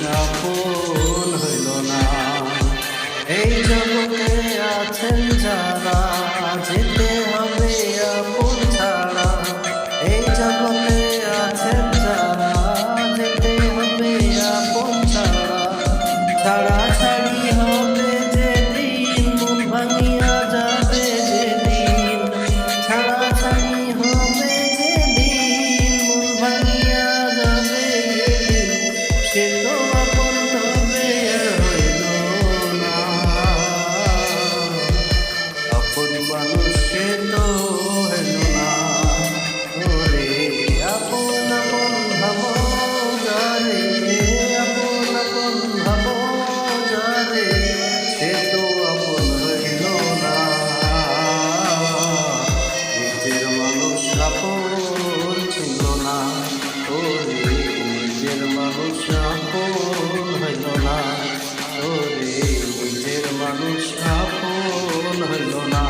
তৃষ্ণা হইল না। এই জগতে আছেন যারা, যেতে হবে আপন ছাড়া। এই জগতে আছেন যারা, যেতে হবে আপন ছাড়া ছাড়া আপন হইল না।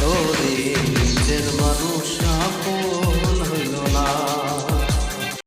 তোরে নিজের মানুষ আপন